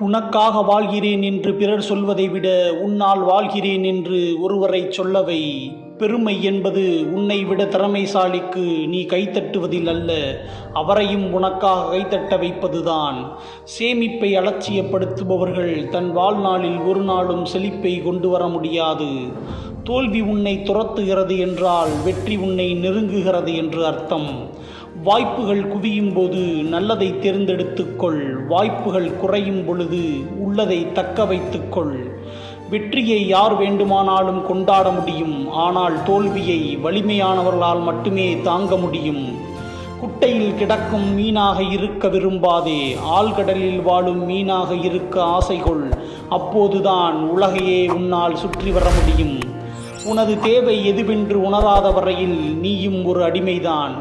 உனக்காக வாழ்கிறேன் என்று பிறர் சொல்வதை விட உன்னால் வாழ்கிறேன் என்று ஒருவரை சொல்லவை பெருமை என்பது உன்னை விட திறமைசாலிக்கு நீ கைத்தட்டுவதில் அல்ல அவரையும் உனக்காக கைத்தட்ட வைப்பதுதான். சேமிப்பை அலட்சியப்படுத்துபவர்கள் தன் வாழ்நாளில் ஒரு நாளும் செழிப்பை கொண்டு வர முடியாது. தோல்வி உன்னை துரத்துகிறது என்றால் வெற்றி உன்னை நெருங்குகிறது என்று அர்த்தம். வாய்ப்புகள் குவியும் போது நல்லதை தேர்ந்தெடுத்துக்கொள். வாய்ப்புகள் குறையும் பொழுது உள்ளதை தக்க வைத்துக்கொள். வெற்றியை யார் வேண்டுமானாலும் கொண்டாட முடியும். ஆனால் தோல்வியை வலிமையானவர்களால் மட்டுமே தாங்க முடியும். குட்டையில் கிடக்கும் மீனாக இருக்க விரும்பாதே. ஆழ்கடலில் வாழும் மீனாக இருக்க ஆசை கொள் அப்போதுதான் உலகையே உன்னால் சுற்றி வர முடியும். உனது தேவை எதுவென்று உணராத வரையில் நீயும் ஒரு அடிமைதான்.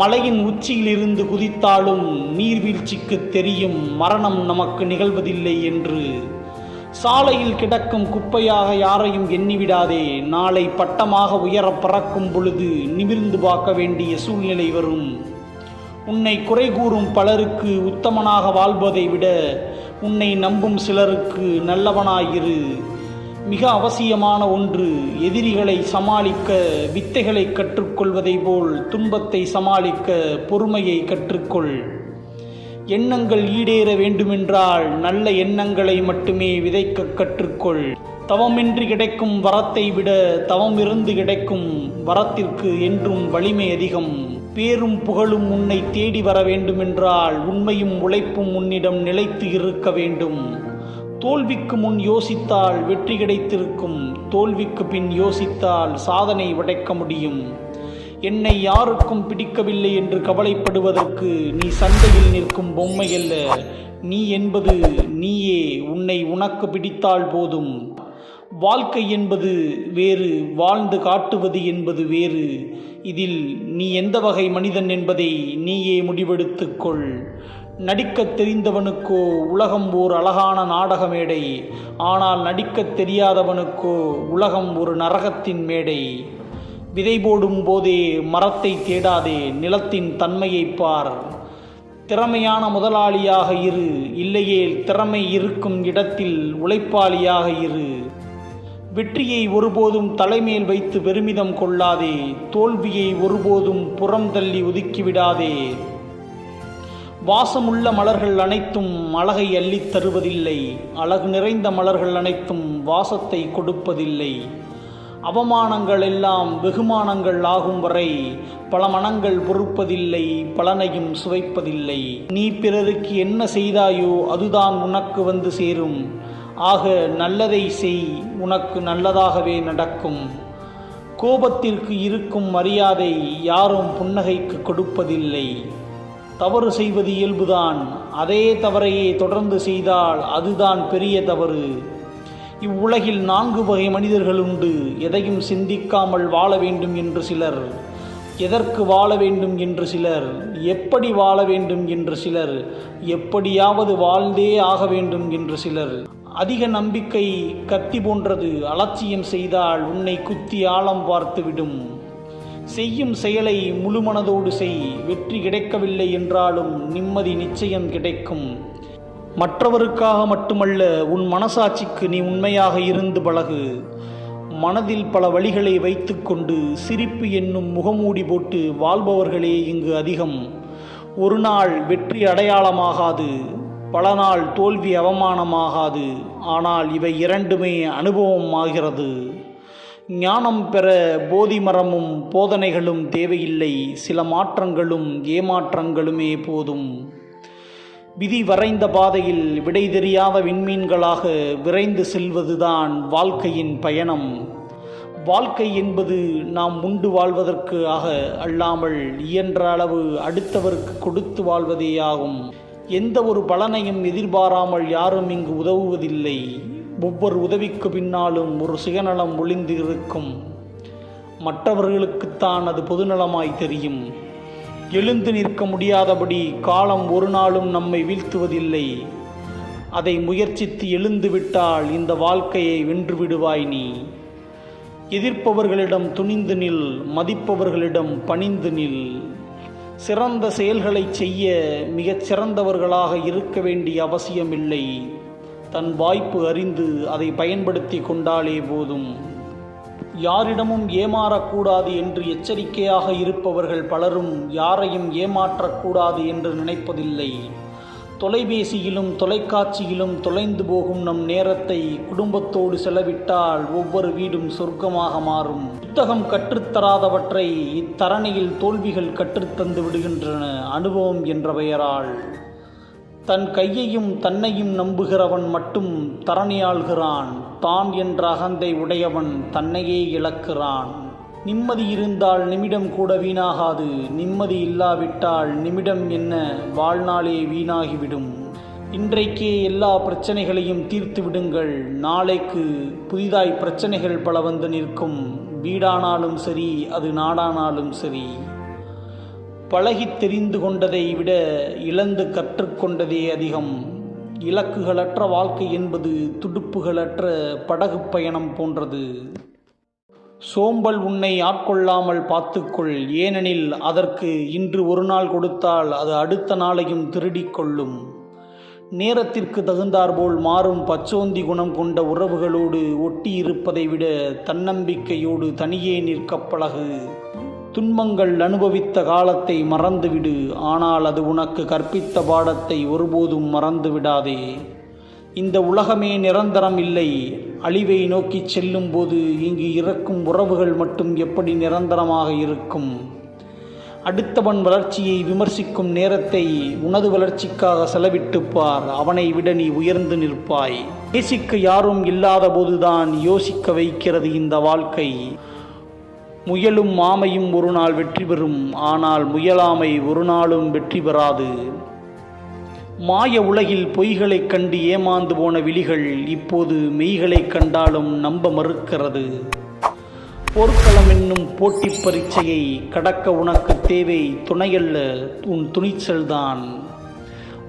மலையின் உச்சியிலிருந்து குதித்தாலும் நீர்வீழ்ச்சிக்கு தெரியும் மரணம் நமக்கு நிகழ்வதில்லை என்று. சாலையில் கிடக்கும் குப்பையாக யாரையும் எண்ணிவிடாதே. நாளை பட்டமாக உயர பறக்கும் பொழுது நிமிர்ந்து பார்க்க வேண்டிய சூழ்நிலை வரும். உன்னை குறை கூறும் பலருக்கு உத்தமனாக வாழ்வதை விட உன்னை நம்பும் சிலருக்கு நல்லவனாயிரு. மிக அவசியமான ஒன்று எதிரிகளை சமாளிக்க வித்தைகளை கற்றுக்கொள்வதை போல் துன்பத்தை சமாளிக்க பொறுமையை கற்றுக்கொள். எண்ணங்கள் ஈடேற வேண்டுமென்றால் நல்ல எண்ணங்களை மட்டுமே விதைக்க கற்றுக்கொள். தவமின்றி கிடைக்கும் வரத்தை விட தவம் இருந்து கிடைக்கும் வரத்திற்கு என்றும் வலிமை அதிகம். பேரும் புகழும் உன்னை தேடி வர வேண்டுமென்றால் உண்மையும் உழைப்பும் உன்னிடம் நிலைத்து இருக்க வேண்டும். தோல்விக்கு முன் யோசித்தால் வெற்றி கிடைத்திருக்கும். தோல்விக்கு பின் யோசித்தால் சாதனை உடைக்க முடியும். என்னை யாருக்கும் பிடிக்கவில்லை என்று கவலைப்படுவதற்கு நீ சண்டையில் நிற்கும் பொம்மை அல்ல. நீ என்பது நீயே. உன்னை உனக்கு பிடித்தால் போதும். வாழ்க்கை என்பது வேறு வாழ்ந்து காட்டுவது என்பது வேறு. இதில் நீ எந்த வகை மனிதன் என்பதை நீயே முடிவெடுத்துக்கொள் நடிக்கத் தெரிந்தவனுக்கோ உலகம் ஓர் அழகான நாடக மேடை. ஆனால் நடிக்கத் தெரியாதவனுக்கோ உலகம் ஒரு நரகத்தின் மேடை. விதை போடும் போதே மரத்தை தேடாதே நிலத்தின் தன்மையை பார். திறமையான முதலாளியாக இரு இல்லையேல் திறமை இருக்கும் இடத்தில் உழைப்பாளியாக இரு. வெற்றியை ஒருபோதும் தலைமேல் வைத்து பெருமிதம் கொள்ளாதே தோல்வியை ஒருபோதும் புறம் தள்ளி ஒதுக்கிவிடாதே வாசமுள்ள மலர்கள் அனைத்தும் அழகை அள்ளித் தருவதில்லை. அழகு நிறைந்த மலர்கள் அனைத்தும் வாசத்தை கொடுப்பதில்லை. அவமானங்கள் எல்லாம் வெகுமானங்கள் ஆகும் வரை பல மனங்கள் பொறுப்பதில்லை பலனையும் சுவைப்பதில்லை. நீ பிறருக்கு என்ன செய்தாயோ அதுதான் உனக்கு வந்து சேரும். ஆக நல்லதை செய் உனக்கு நல்லதாகவே நடக்கும். கோபத்திற்கு இருக்கும் மரியாதை யாரும் புன்னகைக்கு கொடுப்பதில்லை. தவறு செய்வது இயல்புதான். அதே தவறையே தொடர்ந்து செய்தால் அதுதான் பெரிய தவறு. இவ்வுலகில் நான்கு வகை மனிதர்கள் உண்டு. எதையும் சிந்திக்காமல் வாழ வேண்டும் என்று சிலர் எதற்கு வாழ வேண்டும் என்று சிலர் எப்படி வாழ வேண்டும் என்று சிலர் எப்படியாவது வாழ்ந்தே ஆக வேண்டும் என்று சிலர். அதிக நம்பிக்கை கத்தி போன்றது அலட்சியம் செய்தால் உன்னை குத்தி ஆழம் பார்த்துவிடும். செய்யும் செயலை முழுமனதோடு செய். வெற்றி கிடைக்கவில்லை என்றாலும் நிம்மதி நிச்சயம் கிடைக்கும். மற்றவருக்காக மட்டுமல்ல உன் மனசாட்சிக்கு நீ உண்மையாக இருந்து பழகு. மனதில் பல வழிகளை வைத்துக்கொண்டு சிரிப்பு என்னும் முகமூடி போட்டு வாழ்பவர்களே இங்கு அதிகம். ஒரு நாள் வெற்றி அடையாளமாகாது பல நாள் தோல்வி அவமானமாகாது. ஆனால் இவை இரண்டுமே அனுபவம் ஆகிறது. ஞானம் பெற போதி மரமும் போதனைகளும் தேவையில்லை. சில மாற்றங்களும் ஏமாற்றங்களுமே போதும். விதி வரைந்த பாதையில் விடை தெரியாத விண்மீன்களாக விரைந்து செல்வதுதான் வாழ்க்கையின் பயணம். வாழ்க்கை என்பது நாம் உண்டு வாழ்வதற்கு ஆக அல்லாமல் இயன்ற அளவு அடுத்தவருக்கு கொடுத்து வாழ்வதேயாகும். எந்த ஒரு பலனையும் எதிர்பாராமல் யாரும் இங்கு உதவுவதில்லை. ஒவ்வொரு உதவிக்கு பின்னாலும் ஒரு சுயநலம் ஒளிந்து இருக்கும் மற்றவர்களுக்குத்தான் அது பொதுநலமாய் தெரியும். எழுந்து நிற்க முடியாதபடி காலம் ஒரு நாளும் நம்மை வீழ்த்துவதில்லை. அதை முயற்சித்து எழுந்துவிட்டால் இந்த வாழ்க்கையை வென்று விடுவாய் நீ. எதிர்ப்பவர்களிடம் துணிந்து நில் மதிப்பவர்களிடம் பணிந்து நில். சிறந்த செயல்களை செய்ய மிகச் சிறந்தவர்களாக இருக்க வேண்டிய அவசியமில்லை. தன் வாய்ப்பு அறிந்து அதை பயன்படுத்தி கொண்டாலே போதும். யாரிடமும் ஏமாறக்கூடாது என்று எச்சரிக்கையாக இருப்பவர்கள் பலரும் யாரையும் ஏமாற்றக்கூடாது என்று நினைப்பதில்லை. தொலைபேசியிலும் தொலைக்காட்சியிலும் தொலைந்து போகும் நம் நேரத்தை குடும்பத்தோடு செலவிட்டால் ஒவ்வொரு வீடும் சொர்க்கமாக மாறும். புத்தகம் கற்றுத்தராதவற்றை இத்தரணியில் தோல்விகள் கற்றுத்தந்து விடுகின்றன. அனுபவம் என்ற பெயரால். தன் கையையும் தன்னையும் நம்புகிறவன் மட்டும் தரணியாள்கிறான். தான் என்ற அகந்தை உடையவன் தன்னையே இழக்கிறான். நிம்மதி இருந்தால் நிமிடம் கூட வீணாகாது. நிம்மதி இல்லாவிட்டால் நிமிடம் என்ன? வாழ்நாளே வீணாகிவிடும். இன்றைக்கே எல்லா பிரச்சனைகளையும் தீர்த்து விடுங்கள். நாளைக்கு புதிதாய் பிரச்சனைகள் பல வந்து நிற்கும். வீடானாலும் சரி அது நாடானாலும் சரி. பழகித் தெரிந்து கொண்டதை விட இழந்து கற்றுக்கொண்டதே அதிகம். இலக்குகளற்ற வாழ்க்கை என்பது துடுப்புகளற்ற படகு பயணம் போன்றது. சோம்பல் உன்னை ஆட்கொள்ளாமல் பார்த்துக்கொள். ஏனெனில் அதற்கு இன்று ஒரு நாள் கொடுத்தால் அது அடுத்த நாளையும் திருடிக்கொள்ளும் நேரத்திற்கு தகுந்தாற்போல் மாறும் பச்சோந்தி குணம் கொண்ட உறவுகளோடு ஒட்டி இருப்பதை விட தன்னம்பிக்கையோடு தனியே நிற்க பழகு. துன்பங்கள் அனுபவித்த காலத்தை மறந்துவிடு. ஆனால் அது உனக்கு கற்பித்த பாடத்தை ஒருபோதும் மறந்து விடாதே இந்த உலகமே நிரந்தரம் இல்லை. அழிவை நோக்கி செல்லும்போது இங்கு இறக்கும் உறவுகள் மட்டும் எப்படி நிரந்தரமாக இருக்கும்? அடுத்தவன் வளர்ச்சியை விமர்சிக்கும் நேரத்தை உனது வளர்ச்சிக்காக செலவிட்டுப்பார் அவனை விட நீ உயர்ந்து நிற்பாய். பேசிக்க யாரும் இல்லாத போதுதான் யோசிக்க வைக்கிறது இந்த வாழ்க்கை. முயலும் மாமையும் ஒரு நாள் வெற்றி பெறும் ஆனால் முயலாமை ஒரு நாளும் வெற்றி பெறாது. மாய உலகில் பொய்களைக் கண்டு ஏமாந்து போன விழிகள் இப்போது மெய்களைக் கண்டாலும் நம்ப மறுக்கிறது. போர்க்களம் என்னும் போட்டி பரீட்சையை கடக்க உனக்கு தேவை துணையல்ல உன் துணிச்சல்தான்.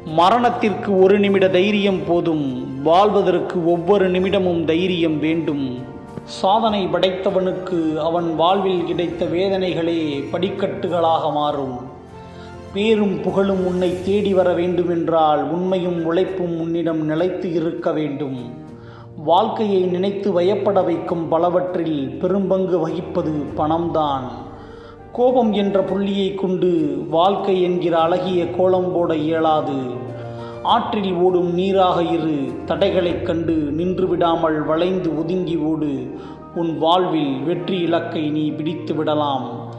மரணத்திற்கு ஒரு நிமிட தைரியம் போதும் வாழ்வதற்கு ஒவ்வொரு நிமிடமும் தைரியம் வேண்டும். சாதனை படைத்தவனுக்கு அவன் வாழ்வில் கிடைத்த வேதனைகளே படிக்கட்டுகளாக மாறும். பேரும் புகழும் உன்னை தேடி வர வேண்டுமென்றால் உண்மையும் உழைப்பும் உன்னிடம் நிலைத்து இருக்க வேண்டும். வாழ்க்கையை நினைத்து வயப்பட வைக்கும் பலவற்றில் பெரும்பங்கு வகிப்பது பணம்தான். கோபம் என்ற புள்ளியை கொண்டு வாழ்க்கை என்கிற அழகிய கோலம் போட இயலாது. ஆற்றில் ஓடும் நீராக இரு தடைகளைக் கண்டு நின்று விடாமல் வளைந்து ஒதுங்கி ஓடு. உன் வாழ்வில் வெற்றி இலக்கை நீ பிடித்து விடலாம்.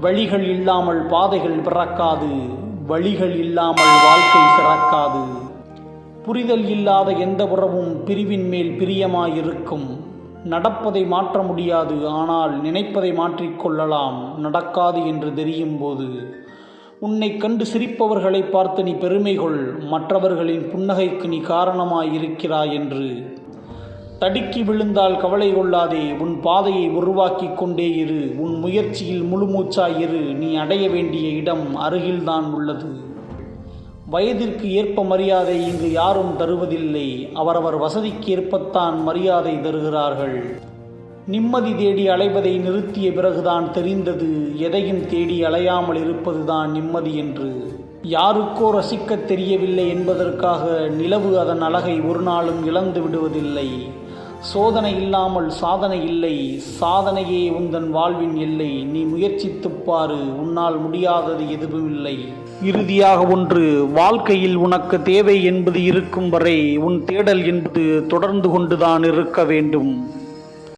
வழிகள் இல்லாமல் பாதைகள் பிறக்காது. வழிகள் இல்லாமல் வாழ்க்கை சிறக்காது. புரிதல் இல்லாத எந்த உறவும் பிரிவின் மேல் பிரியமாயிருக்கும். நடப்பதை மாற்ற முடியாது ஆனால் நினைப்பதை மாற்றிக்கொள்ளலாம் நடக்காது என்று தெரியும் போது உன்னை கண்டு சிரிப்பவர்களை பார்த்து நீ பெருமை கொள் மற்றவர்களின் புன்னகைக்கு நீ காரணமாயிருக்கிறாய் என்று. தடுக்கி விழுந்தால் கவலை கொள்ளாதே உன் பாதையை உருவாக்கி கொண்டே இரு உன் முயற்சியில் முழுமூச்சாய் இரு நீ அடைய வேண்டிய இடம் அருகில்தான் உள்ளது. வயதிற்கு ஏற்ப மரியாதை இங்கு யாரும் தருவதில்லை அவரவர் வசதிக்கு ஏற்பத்தான் மரியாதை தருகிறார்கள். நிம்மதி தேடி அலைவதை நிறுத்திய பிறகுதான் தெரிந்தது எதையும் தேடி அலையாமல் இருப்பதுதான் நிம்மதி என்று. யாருக்கோ ரசிக்கத் தெரியவில்லை என்பதற்காக நிலவு அதன் அழகை ஒரு நாளும் இழந்து விடுவதில்லை. சோதனை இல்லாமல் சாதனை இல்லை சாதனையே உந்தன் வாழ்வின் எல்லை. நீ முயற்சித்துப் பாரு உன்னால் முடியாதது எதுவும் இல்லை. இறுதியாக ஒன்று வாழ்க்கையில் உனக்கு தேவை என்பது இருக்கும் வரை உன் தேடல் என்பது தொடர்ந்து கொண்டுதான் இருக்க வேண்டும்.